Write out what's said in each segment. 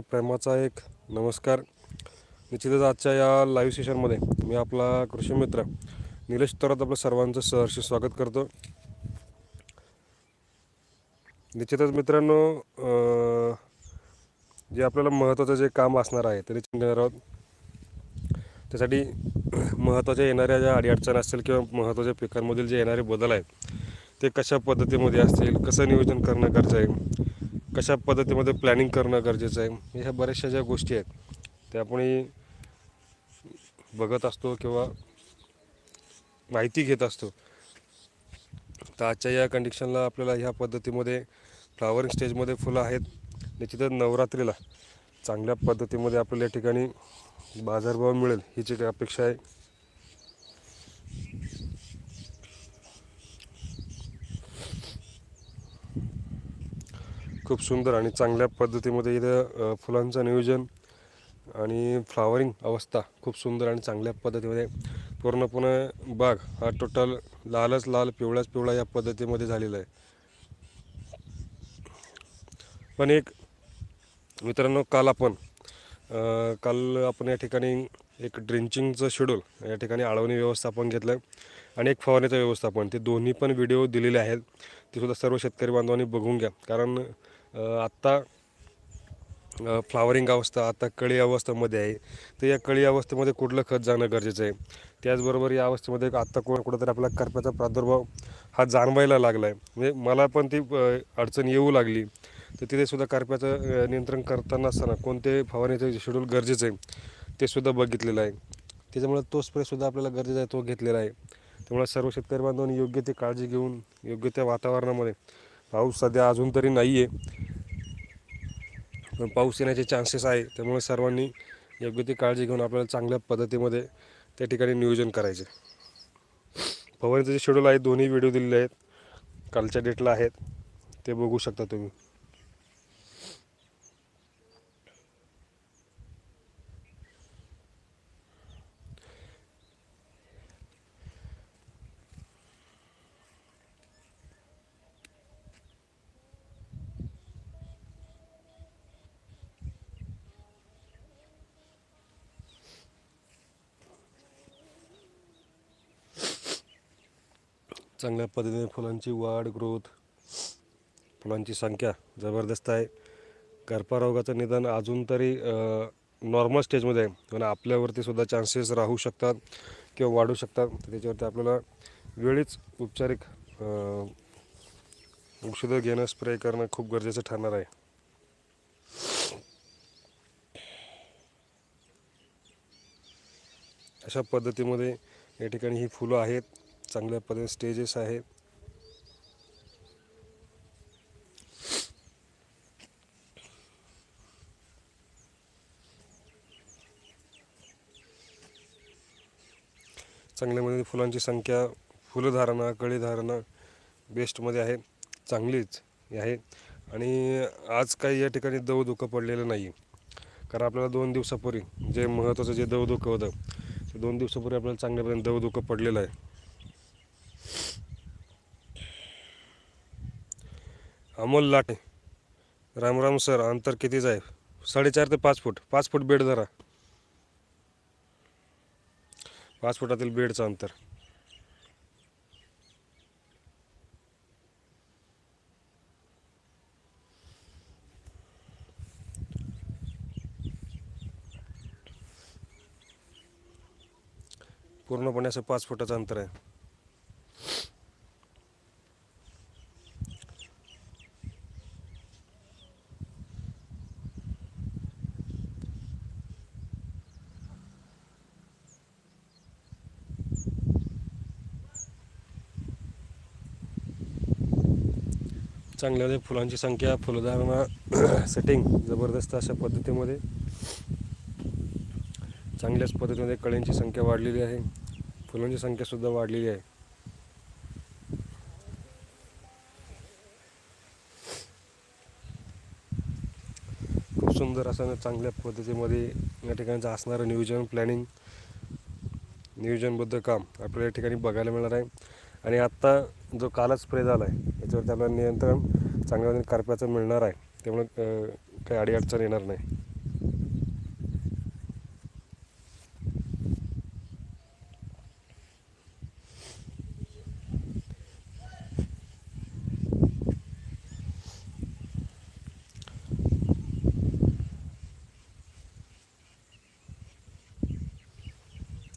प्रेमाचा एक नमस्कार. निश्चितच आजच्या या लाईव्ह सेशनमध्ये मी आपला कृषी मित्र निलेश थोरात आपलं सर्वांचं सहर्ष स्वागत करतो. निश्चितच मित्रांनो जे आपल्याला महत्त्वाचं जे काम असणार आहे तरी घेणार आहोत. त्यासाठी महत्त्वाच्या येणाऱ्या ज्या अडीअडचणी असतील किंवा महत्त्वाच्या पिकांमधील जे येणारे बदल आहेत ते कशा पद्धतीमध्ये असतील कसं नियोजन करणं गरजेचं आहे कशा पद्धतीमध्ये प्लॅनिंग करणं गरजेचं आहे? ह्या बऱ्याचशा ज्या गोष्टी आहेत त्या आपण बघत असतो किंवा माहिती घेत असतो. तर आजच्या या कंडिशनला आपल्याला ह्या पद्धतीमध्ये फ्लावरिंग स्टेजमध्ये फुलं आहेत. निश्चितच नवरात्रीला चांगल्या पद्धतीमध्ये आपल्याला या ठिकाणी बाजारभाव मिळेल ह्याची काही अपेक्षा आहे. खूप सुंदर आणि चांगल्या पद्धतीमध्ये इथं फुलांचं नियोजन आणि फ्लावरिंग अवस्था खूप सुंदर आणि चांगल्या पद्धतीमध्ये. पूर्णपणे बाग हा टोटल लालच लाल पिवळाच पिवळा या पद्धतीमध्ये झालेला आहे. पण एक मित्रांनो काल आपण काल आपण या ठिकाणी एक ड्रिंचिंगचं शेड्यूल या ठिकाणी आळवणी व्यवस्थापन घेतलं आणि एक फवारणीचं व्यवस्थापन. ते दोन्ही पण व्हिडिओ दिलेले आहेत. ते सुद्धा सर्व शेतकरी बांधवांनी बघून घ्या. कारण आत्ता फ्लावरिंग अवस्था आता कळी अवस्थेमध्ये आहे. तर या कळी अवस्थेमध्ये कुठलं खत जाणं गरजेचं आहे? त्याचबरोबर या अवस्थेमध्ये आत्ता कुठं कुठंतरी आपला करप्याचा प्रादुर्भाव हा जाणवायला लागला आहे म्हणजे मला पण ती अडचण येऊ लागली. तर तिथेसुद्धा करप्याचं नियंत्रण करताना असताना कोणते फवारणीचं शेड्यूल गरजेचं आहे ते सुद्धा बघितलेलं आहे. त्याच्यामुळे तो स्प्रेसुद्धा आपल्याला गरजेचा आहे तो घेतलेला आहे. त्यामुळे सर्व शेतकरी बांधवांनी योग्य ती काळजी घेऊन योग्य त्या वातावरणामध्ये पाऊस सध्या अजून तरी नाही आहे पण पाऊस येण्याचे चान्सेस आहे. त्यामुळे सर्वांनी योग्य ती काळजी घेऊन आपल्याला चांगल्या पद्धतीमध्ये त्या ठिकाणी नियोजन करायचे. फवारणीचं जे शेड्यूल आहे दोन्ही व्हिडिओ दिलेले आहेत. कालच्या डेटला आहेत. ते बघू शकता तुम्ही. चांगल्या पद्धतीने फुलांची वाढ ग्रोथ फुलांची संख्या जबरदस्त आहे. करपा रोगाचं निदान अजून तरी नॉर्मल स्टेजमध्ये आहे. पण आपल्यावरती सुद्धा चान्सेस राहू शकतात किंवा वाढू शकतात. तर त्याच्यावरती आपल्याला वेळीच उपचारिक औषधं घेणं स्प्रे करणं खूप गरजेचं ठरणार आहे. अशा पद्धतीमध्ये या ठिकाणी ही फुलं आहेत. चांगल्या पद्धतीने स्टेजेस आहे. चांगल्यामध्ये फुलांची संख्या फुलधारणा कळीधारणा बेस्टमध्ये आहे. चांगलीच आहे. आणि आज काही या ठिकाणी दव पडलेलं नाही कारण आपल्याला दोन दिवसापूर्वी जे महत्त्वाचं जे दव होतं ते दोन दिवसापूर्वी आपल्याला चांगल्या पद्धतीने दव पडलेलं आहे. अमोल लाटे. रामराम सर अंतर कितीच आहे साडेचार ते पाच फूट. पाच फूट बेड धरा. पाच फुटातील बेडचं अंतर. पूर्णपणे असं पाच फुटाचं अंतर आहे. चांगल्या फुलांची संख्या फुलदारणा सेटिंग जबरदस्त अशा पद्धतीमध्ये. चांगल्याच पद्धतीमध्ये कळ्यांची संख्या वाढलेली आहे. फुलांची संख्यासुद्धा वाढलेली आहे. खूप सुंदर असं चांगल्या पद्धतीमध्ये या ठिकाणचं असणारं नियोजन प्लॅनिंग नियोजनबद्ध काम आपल्याला या ठिकाणी बघायला मिळणार आहे. आणि आत्ता जो कालच स्प्रे झाला आहे याच्यावरती आपल्याला नियंत्रण चांगल्या पद्धतीने करप्याचं मिळणार आहे. त्यामुळे काही अडीअडचण येणार नाही.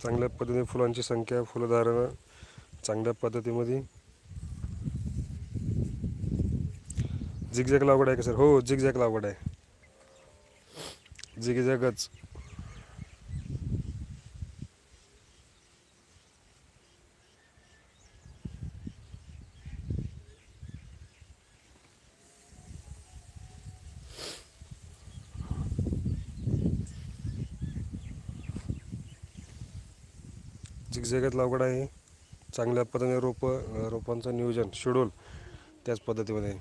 चांगल्या पद्धतीने फुलांची संख्या फुलधारणं चांगल्या पद्धतीमध्ये. झिगझॅग लागवड आहे का सर? हो झिगझॅग लागवड आहे. झिगझॅगच. झिगझॅगच लागवड आहे. चांगल्या पद्धतीने रोप रोपांचं नियोजन शेड्यूल त्याच पद्धतीमध्ये.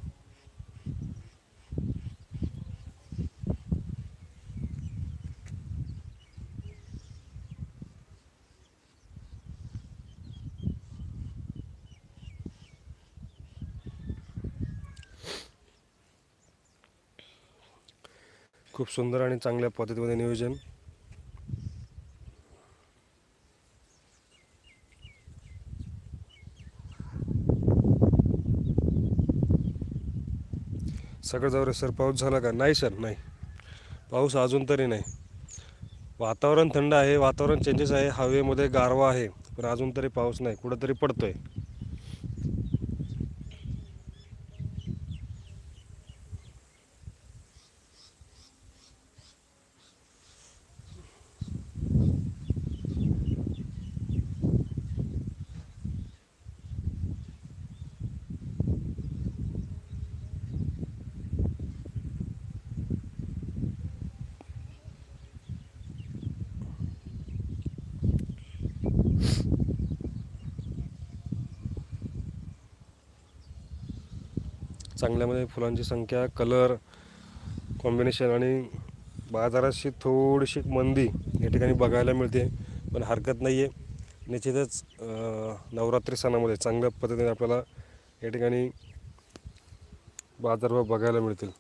खूप सुंदर आणि चांगल्या पद्धतीमध्ये नियोजन. सगळं जाऊ सर पाऊस झाला का? नाही सर नाही. पाऊस अजून तरी नाही. वातावरण थंड आहे वातावरण चेंजेस आहे हवेमध्ये गारवा आहे पण अजून तरी पाऊस नाही कुठंतरी पडतो आहे चांगल्यामध्ये फुलांची संख्या कलर कॉम्बिनेशन आणि बाजाराशी थोडीशी मंदी या ठिकाणी बघायला मिळते. पण हरकत नाही आहे निश्चितच नवरात्री सणामध्ये चांगल्या पद्धतीने आपल्याला या ठिकाणी बाजारभाव बघायला मिळतील.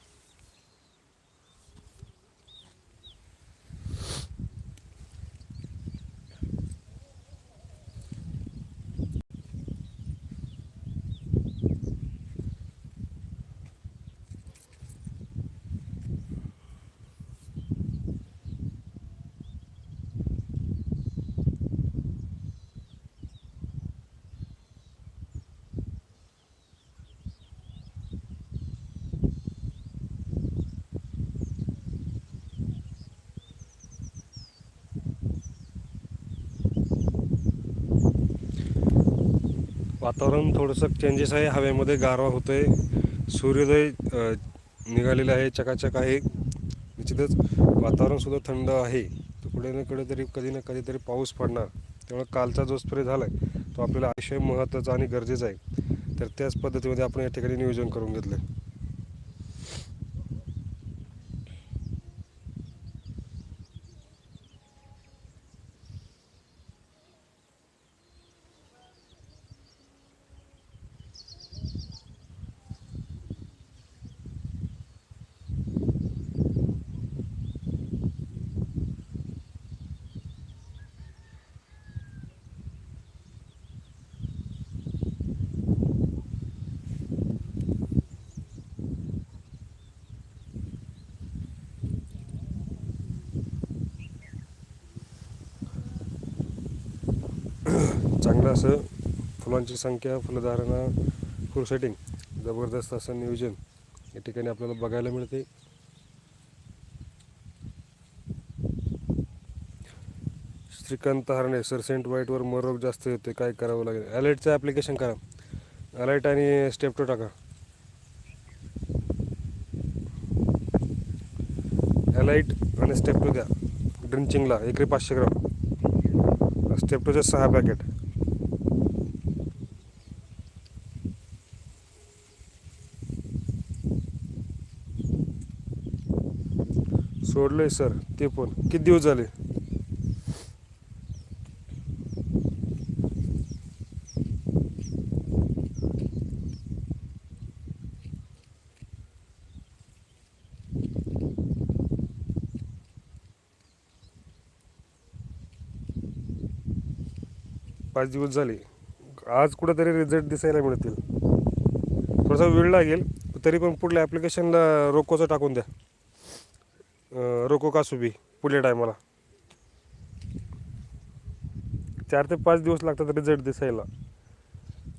वातावरण थोडंसं चेंजेस आहे. हवेमध्ये गारवा होतो आहे सूर्योदय निघालेला आहे. चकाचक आहे. निश्चितच वातावरणसुद्धा थंड आहे. तर कुठे ना कुठेतरी कधी ना कधीतरी पाऊस पडणार. त्यामुळे कालचा जो स्प्रे झाला आहे तो आपल्याला अतिशय महत्त्वाचा आणि गरजेचा आहे. तर त्याच पद्धतीमध्ये आपण या ठिकाणी नियोजन करून घेतलं असं फुलांची संख्या फुलधारणा फुल सेटिंग जबरदस्त असं नियोजन या ठिकाणी आपल्याला बघायला मिळते. श्रीकांत हरणे सर सेंट व्हाईटवर मरोग जास्त येते काय करावं लागेल? अलर्टचं ॲप्लिकेशन करा. अलर्ट आणि स्टेपटो टाका. ॲलाईट आणि स्टेपटो द्या. ड्रिंचिंगला एकरी पाचशे ग्राम. स्टेपटोचे सहा पॅकेट सोडलं आहे सर. ते पण. किती दिवस झाले? पाच दिवस झाले. आज कुठंतरी रिझल्ट दिसायला मिळतील. थोडासा वेळ लागेल तरी पण पुढल्या ॲप्लिकेशनला रोकोचं टाकून द्या. रोको कासुबी पुढल्या टायमाला चार ते पाच दिवस लागतात रिझल्ट दिसायला.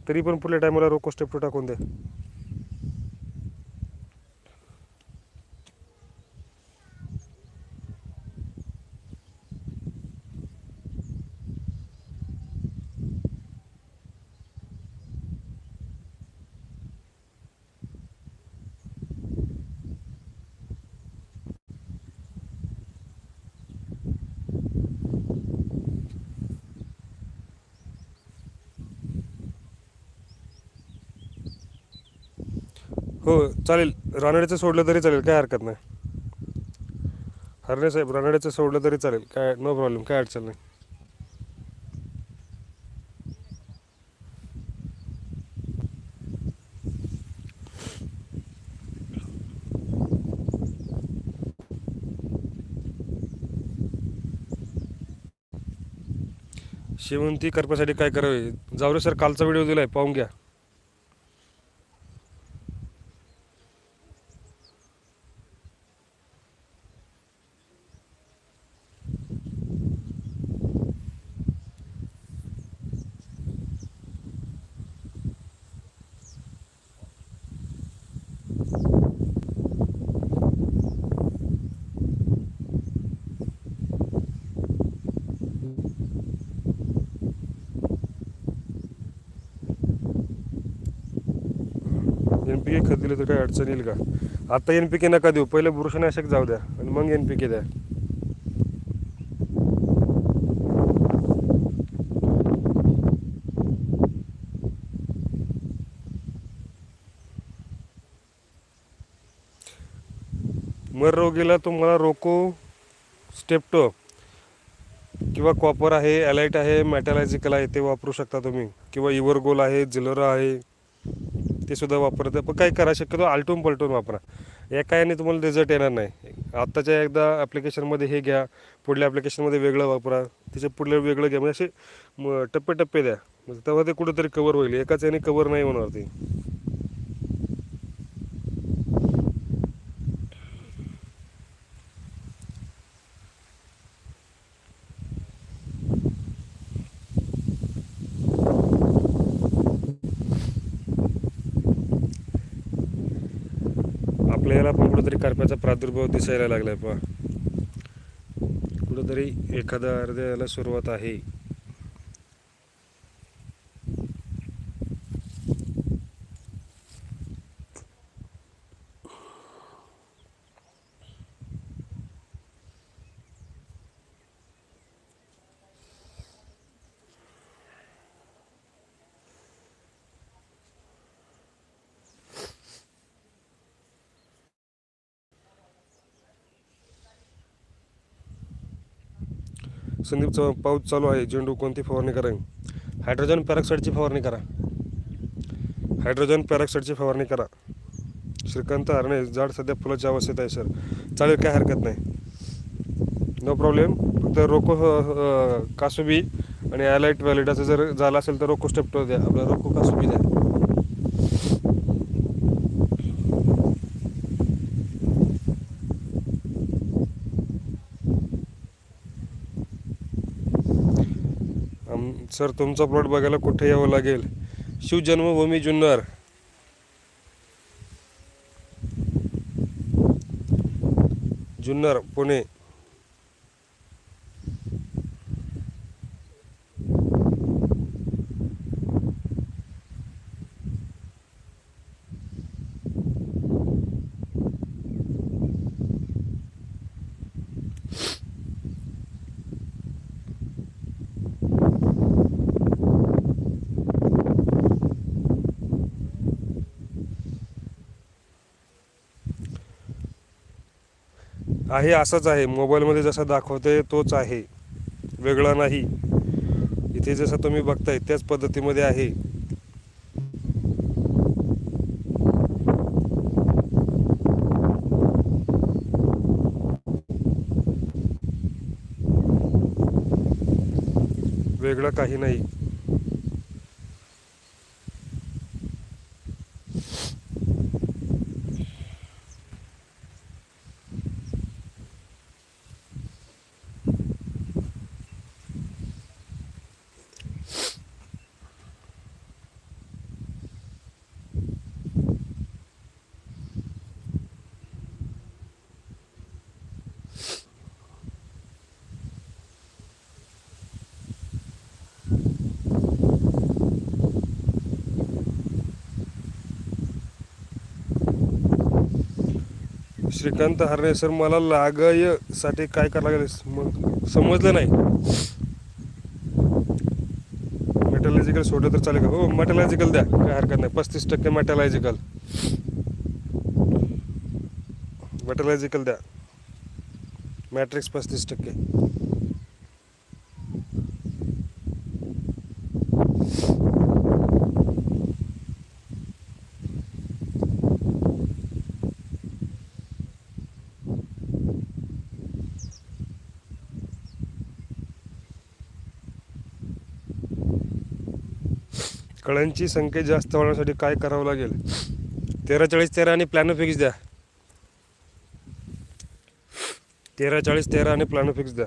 तरी पण पुढल्या टायमाला रोको स्टेप टू टाकून द्या. हो चालेल. रानड्याचं सोडलं तरी चालेल काय हरकत नाही. हरणे साहेब रानड्याचं सोडलं तरी चालेल काय नो प्रॉब्लेम काय अडचण नाही. शेवंती करपासाठी काय करावे? जाऊ रे सर कालचा व्हिडिओ दिलाय पाहून घ्या एन पी के खत दिलं तर काही अडचण येईल का? आता एन पी के नका देऊ. पहिले बुरशीनाशक जाऊ द्या आणि मग एन पी के द्या. मर रोगीला तुम्हाला रोको स्टेप्टो किंवा कॉपर आहे ॲलाइट आहे मॅटॅलॉजिकल आहे ते वापरू शकता तुम्ही. किंवा इवरगोल आहे जिलोरा आहे. ते सुद्धा वापरतं पण काय करा शक्यतो आलटून पलटून वापरा. एका याने तुम्हाला रिझल्ट येणार नाही. आत्ताच्या एकदा ॲप्लिकेशनमध्ये हे घ्या पुढल्या ॲप्लिकेशनमध्ये वेगळं वापरा. त्याच्या पुढल्या वेगळं घ्या. म्हणजे असे म- टप्पे टप्पे द्या. म्हणजे तेव्हा ते कुठेतरी कवर होईल. एकाच याने कवर नाही होणार ते. आपल्याला याला पण कुठंतरी करप्याचा प्रादुर्भाव दिसायला लागलाय पहा. कुठंतरी एखाद्या अर्ध्याला सुरुवात आहे. संदीपचा पाऊस चालू आहे. झेंडू कोणती फवारणी करावी हायड्रोजन पॅरॉक्साईडची फवारणी करा. हायड्रोजन पॅरॉक्साईडची फवारणी करा. श्रीकांत हरणे झाड सध्या फुलाच्या अवस्थेत आहे सर. चालेल काय हरकत नाही. नो प्रॉब्लेम फक्त रोको कासुबी आणि ॲलाइट व्हॅलिडाचं जर झालं असेल तर रोको स्टेप्टो द्या. आपला रोको कासुबी द्या. सर तुमचा प्लॉट बघायला कुठे यावं लागेल? शिवजन्मभूमी जुन्नर. जुन्नर पुणे. आहे असंच आहे. मोबाईलमध्ये जसं दाखवते तोच आहे. वेगळा नाही. इथे जसं तुम्ही बघताय त्याच पद्धतीमध्ये आहे. वेगळं काही नाही. श्रीकांत हरणे सर मला लागयसाठी काय करावं लागेल? मग समजलं नाही. मेटॅलॉजिकल सोडलं तर चालेल का? हो मेटॅलॉजिकल द्या. काय हरकत नाही. पस्तीस टक्के मेटॅलॉजिकल मेटॅलॉजिकल द्या. मॅट्रिक्स पस्तीस टक्के. कळ्यांची संख्या जास्त होण्यासाठी काय करावं लागेल? तेरा चाळीस तेरा आणि प्लॅनो फिक्स द्या. तेरा चाळीस तेरा आणि प्लॅनो फिक्स द्या.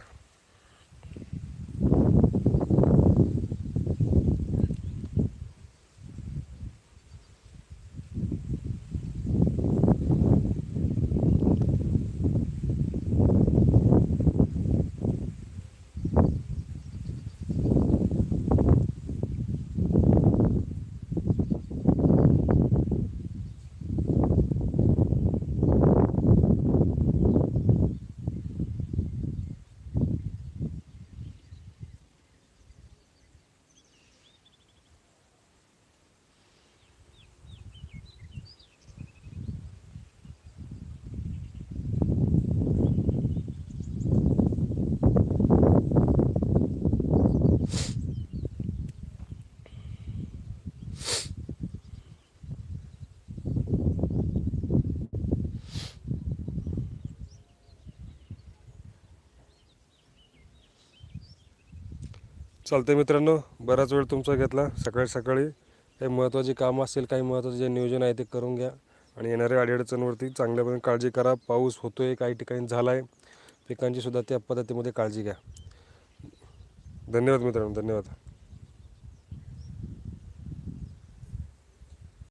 चालते मित्रांनो बराच वेळ तुमचा घेतला. सकाळी सकाळी काही महत्त्वाची कामं असेल काही महत्त्वाचे जे नियोजन आहे ते करून घ्या. आणि येणाऱ्या अडीअडचणवरती चांगल्यापणे काळजी करा. पाऊस होतो आहे काही ठिकाणी झाला आहे पिकांची सुद्धा त्या पद्धतीमध्ये काळजी घ्या. धन्यवाद मित्रांनो धन्यवाद.